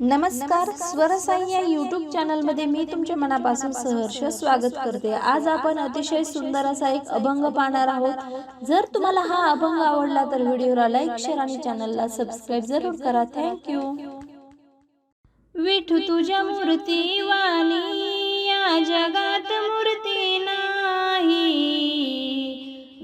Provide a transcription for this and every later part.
नमस्कार स्वरसाई या यूट्यूब चॅनलमध्ये मी तुमच्या मनापासून सहर्ष स्वागत करते. आज आपण अतिशय सुंदर असा एक अभंग पाहणार आहोत. जर तुम्हाला हा अभंग आवडला तर व्हिडिओला लाईक शेअर आणि चॅनलला सबस्क्राईब जरूर करा. थँक्यू विठू तुझ्या मूर्ती वाली या जगात मूर्ती नाही.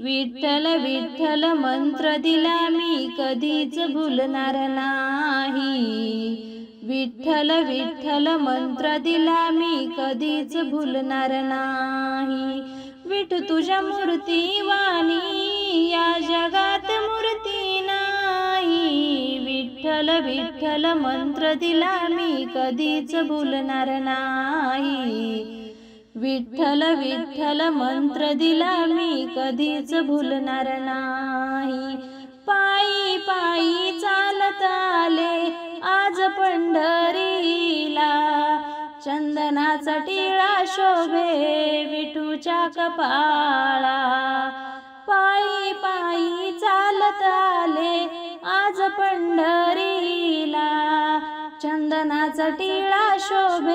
विठ्ठल विठ्ठल मंत्र दिला मी कधीच भुलणार नाही. विठ्ठल विठ्ठल मंत्र दिला मी कधीच भुलणार नाही. विठ तुझ्या मूर्ती वाणी या जगात मूर्ती नाही. विठ्ठल विठ्ठल मंत्र दिला मी कधीच भुलणार नाही. विठ्ठल विठ्ठल मंत्र दिला मी कधीच भुलणार नाही. पायी पायी चालत आले आज पंढरीला. चंदनाचा टिळा शोभे विठूच्या कपाळा पायी पायी चालत आले आज पंढरीला. चंदनाचा टिळा शोभे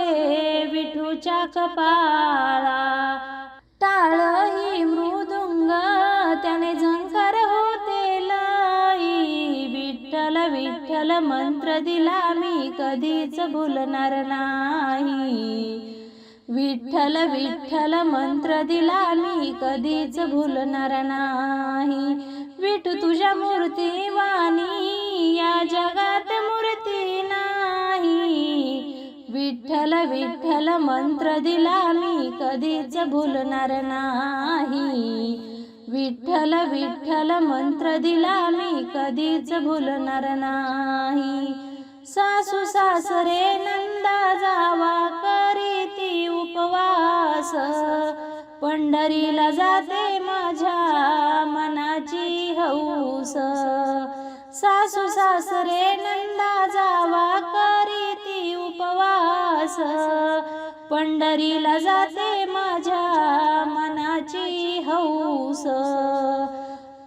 तिच्या कपाळा टाळ ही मृदुंग त्याने झंकार होते लई. विठ्ठल विठ्ठल मंत्र दिला मी कधीच भुलणार नाही. विठ्ठल विठ्ठल मंत्र दिला मी कधीच भुलणार नाही. विठू तुझ्या मूर्ती वाणी विठ्ठल विठ्ठल मंत्र दिला मी कधीच भुलणार नाही. विठ्ठल विठ्ठल मंत्र दिला मी कधीच भुलणार नाही. सासू सासरे नंदा जावा करीती उपवास. पंढरीला जाते माझ्या मनाची हौस. सासू सासरे नंदा जावा करीती पंढरीला जाते माझ्या मनाची हौस.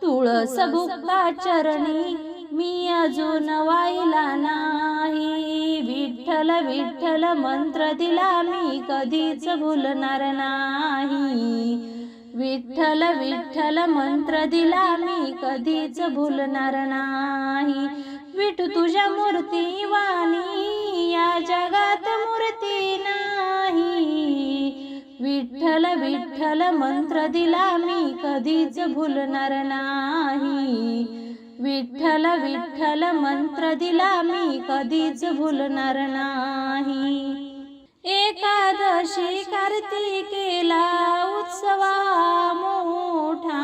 तुळस बुक्का चरणी मी अजून वाहिला नाही. विठ्ठल विठ्ठल मंत्र दिला मी कधीच भुलणार नाही. विठ्ठल विठ्ठल मंत्र दिला मी कधीच भुलणार नाही. विठू तुझ्या मूर्ती वाणी या जगात मूर्ती नाही. विठ्ठल विठ्ठल मंत्र दिला मी कधीच भुलणार नाही. विठ्ठल विठ्ठल मंत्र दिला मी कधीच भुलणार नाही. एकादशी कार्तिकेला उत्सवा मोठा.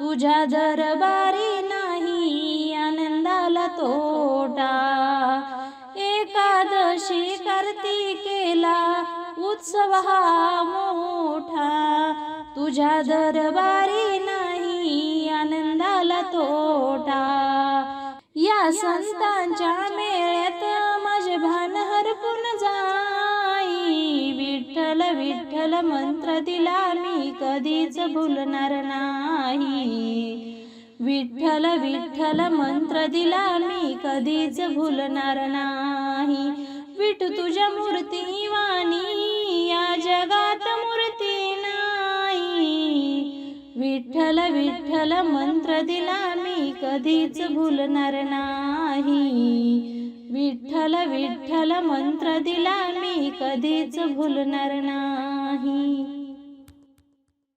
तुझ्या दरबारी नाही आनंदाला तोटा. एकादशी कार्तिकेला उत्सव हा मोठा. तुझ्या दरबारी नाही आनंदाला तोटा. या संतांच्या मेळ्यात माझे भान हरपून जाई. विठ्ठल विठ्ठल मंत्र दिला मी कधीच भुलणार नाही. विठ्ठल विठ्ठल मंत्र दिला मी कधीच भुलणार नाही. विठ तुझ्या मूर्ती वाणी या जगात मूर्ती नाही. विठ्ठल विठ्ठल मंत्र दिला मी कधीच भुलणार नाही. विठ्ठल विठ्ठल मंत्र दिला मी कधीच भुलणार नाही.